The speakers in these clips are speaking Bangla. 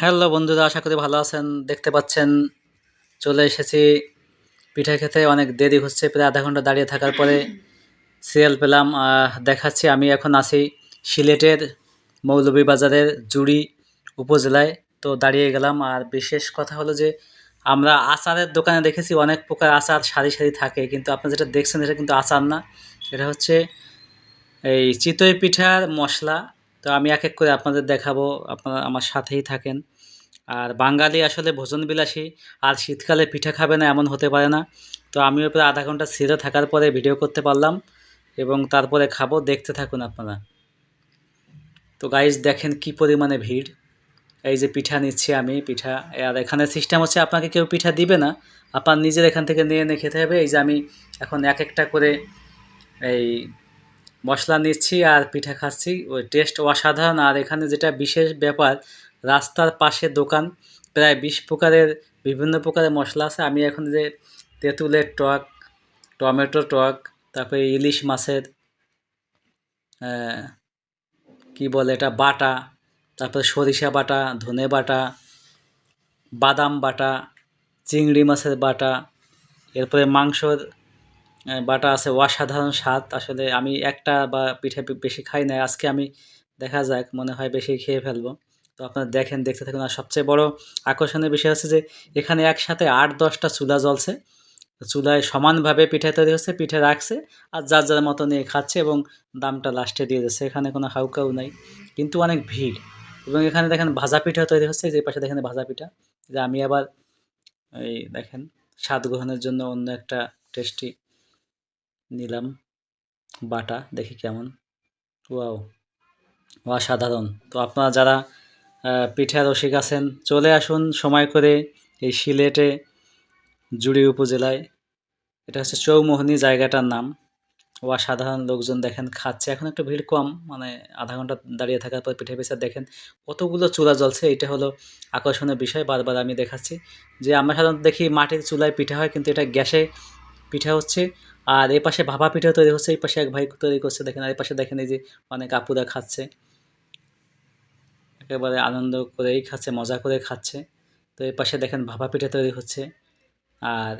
হ্যালো বন্ধুরা, আশা করি ভালো আছেন। দেখতে পাচ্ছেন, চলে এসেছি পিঠা খেতে। অনেক দেরি হচ্ছে, প্রায় আধা ঘণ্টা দাঁড়িয়ে থাকার পরে সিরিয়াল পেলাম। দেখাচ্ছি, আমি এখন আছি সিলেটের মৌলভীবাজারের জুড়ি উপজেলায়। তো দাঁড়িয়ে গেলাম, আর বিশেষ কথা হলো যে, আমরা আচারের দোকানে দেখেছি অনেক প্রকার আচার, সারি সারি থাকে, কিন্তু আপনারা যেটা দেখছেন, এটা কিন্তু আচার না। এটা হচ্ছে এই চিতই পিঠার মশলা। তো আমি এক এক করে আপনাদের দেখাবো, আপনারা আমার সাথেই থাকেন। আর বাঙালি আসলে ভোজন বিলাসী আর শীতকালে পিঠা খাবে না এমন হতে পারে না। তো আমিও প্রায় আধা ঘণ্টা ছিঁড়ে থাকার পরে ভিডিও করতে পারলাম এবং তারপরে খাব, দেখতে থাকুন আপনারা। তো গাইজ দেখেন কি পরিমাণে ভিড়। এই যে পিঠা নিচ্ছি আমি, পিঠা। আর এখানে সিস্টেম হচ্ছে আপনাকে কেউ পিঠা দিবে না। আপনার নিজের এখান থেকে নিয়ে এনে খেতে হবে। এই যে আমি এখন এক একটা করে এই মশলা নিচ্ছি আর পিঠা খাচ্ছি। ওই টেস্ট অসাধারণ। আর এখানে যেটা বিশেষ ব্যাপার, রাস্তার পাশে দোকান, প্রায় বিশ প্রকারের বিভিন্ন প্রকারের মশলা আছে। আমি এখন যে তেঁতুলের টক টমেটো টক, তারপরে ইলিশ মাছের কি বলে এটা, বাটা, তারপরে সরিষা বাটা, ধনে বাটা, বাদাম বাটা, চিংড়ি মাছের বাটা, এরপরে মাংসর বাটা আছে, অসাধারণ স্বাদ। আসলে আমি একটা বা পিঠে বেশি খাই না আজকে আমি দেখা যাক, মনে হয় বেশি খেয়ে ফেলব। তো আপনারা দেখেন, দেখতে থাকুন। আর সবচেয়ে বড় আকর্ষণের বিষয় হচ্ছে যে, এখানে একসাথে আট দশটা চুলা জ্বলছে। চুলায় সমানভাবে পিঠে তৈরি হচ্ছে, পিঠে রাখছে আর যার যার মতো নিয়ে খাচ্ছে এবং দামটা লাস্টে দিয়ে দিচ্ছে। এখানে কোনো হাউকাউ নাই, কিন্তু অনেক ভিড়। এবং এখানে দেখেন, ভাজা পিঠা তৈরি হচ্ছে। যে পাশে দেখেন ভাজা পিঠা। যে আমি আবার এই দেখেন, স্বাদ গ্রহণের জন্য অন্য একটা টেস্টি নিলাম। বাটা, দেখি কেমন। ওয়াও, অসাধারণ। তো আপনারা যারা পিঠা রসিক আছেন, চলে আসুন সময় করে এই সিলেটে, জুড়ি উপজেলায়। এটা হচ্ছে চৌমোহনী জায়গাটার নাম। অসাধারণ লোকজন দেখেন, খাচ্ছে। এখন একটু ভিড় কম মানে আধা ঘণ্টা দাঁড়িয়ে থাকার পর পিঠে পিঠা দেখেন, কতগুলো চুলা জ্বলছে। এটা হলো আকর্ষণীয় বিষয়, বারবার আমি দেখাচ্ছি। যে আমরা সাধারণত দেখি মাটির চুলায় পিঠা হয়, কিন্তু এটা গ্যাসে পিঠা হচ্ছে। আর এই পাশে ভাপা পিঠা তৈরি হচ্ছে, এই পাশে এক ভাই তৈরি করছে, দেখেন, আর এই পাশে দেখেন এই যে অনেক আপুরা খাচ্ছে। একেবারে আনন্দ করেই খাচ্ছে, মজা করে খাচ্ছে। তো এই পাশে দেখেন ভাপা পিঠা তৈরি হচ্ছে। আর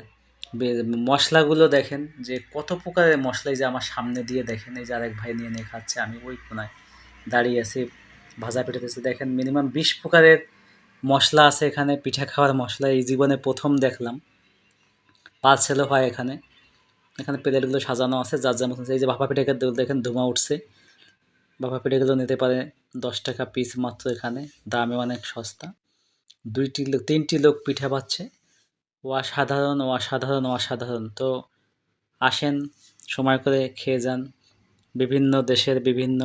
মশলাগুলো দেখেন, যে কত প্রকারের মশলাই যে আমার সামনে দিয়ে দেখেন, এই যে আরেক ভাই নিয়ে নিয়ে খাচ্ছে, আমি ওই কোনায় দাঁড়িয়ে আছি, ভাজা পিঠা দিচ্ছে। দেখেন মিনিমাম বিশ প্রকারের মশলা আছে এখানে, পিঠা খাওয়ার মশলা, এই জীবনে প্রথম দেখলাম। পার্সেলও হয় এখানে। এখানে প্লেটগুলো সাজানো আছে, যার যার মতন এই যে ভাপা পিঠাকে দেখেন ধোঁয়া উঠছে। ভাপা পিঠাগুলো নিতে পারে দশ টাকা পিস মাত্র এখানে, দামে অনেক সস্তা। দুইটি লোক, তিনটি লোক পিঠা পাচ্ছে ও অসাধারণ অসাধারণ অসাধারণ। তো আসেন, সময় করে খেয়ে যান। বিভিন্ন দেশের বিভিন্ন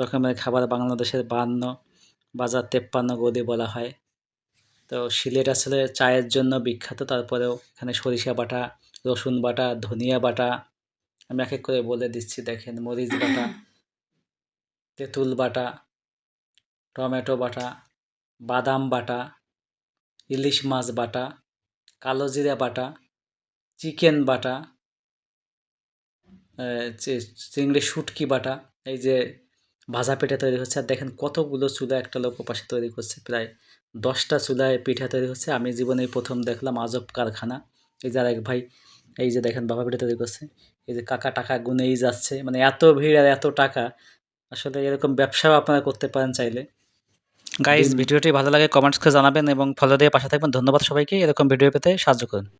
রকমের খাবার, বাংলাদেশের বান্ন, বাজার তেপ্পান্ন গদি বলা হয়। তো সিলেট আসলে চায়ের জন্য বিখ্যাত। তারপরেও এখানে সরিষা বাটা, রসুন বাটা, ধনিয়া বাটা, আমি এক এক করে বলে দিচ্ছি। দেখেন, মরিচ বাটা, তেঁতুল বাটা, টমেটো বাটা, বাদাম বাটা, ইলিশ মাছ বাটা, কালো জিরা বাটা, চিকেন বাটা চিংড়ি শুটকি বাটা, এই যে ভাজা পিঠা তৈরি হচ্ছে। আর দেখেন কতগুলো চুলা একটা লোক পাশে তৈরি করছে। প্রায় দশটা চুলায় পিঠা তৈরি হচ্ছে। আমি জীবনে প্রথম দেখলাম আজব কারখানা। এই যে আরেক ভাই এই যে দেখেন বাবা পিঠা তৈরি করছে। এই যে কাকা টাকা গুনেই যাচ্ছে। মানে এত ভিড় আর এত টাকা। আসলে এরকম ব্যবসাও আপনারা করতে পারেন চাইলে। গাইজ ভিডিওটি ভালো লাগে কমেন্টস করে জানাবেন এবং ফলো দিয়ে পাশে থাকবেন। ধন্যবাদ সবাইকে। এরকম ভিডিও পেতে সাহায্য করুন।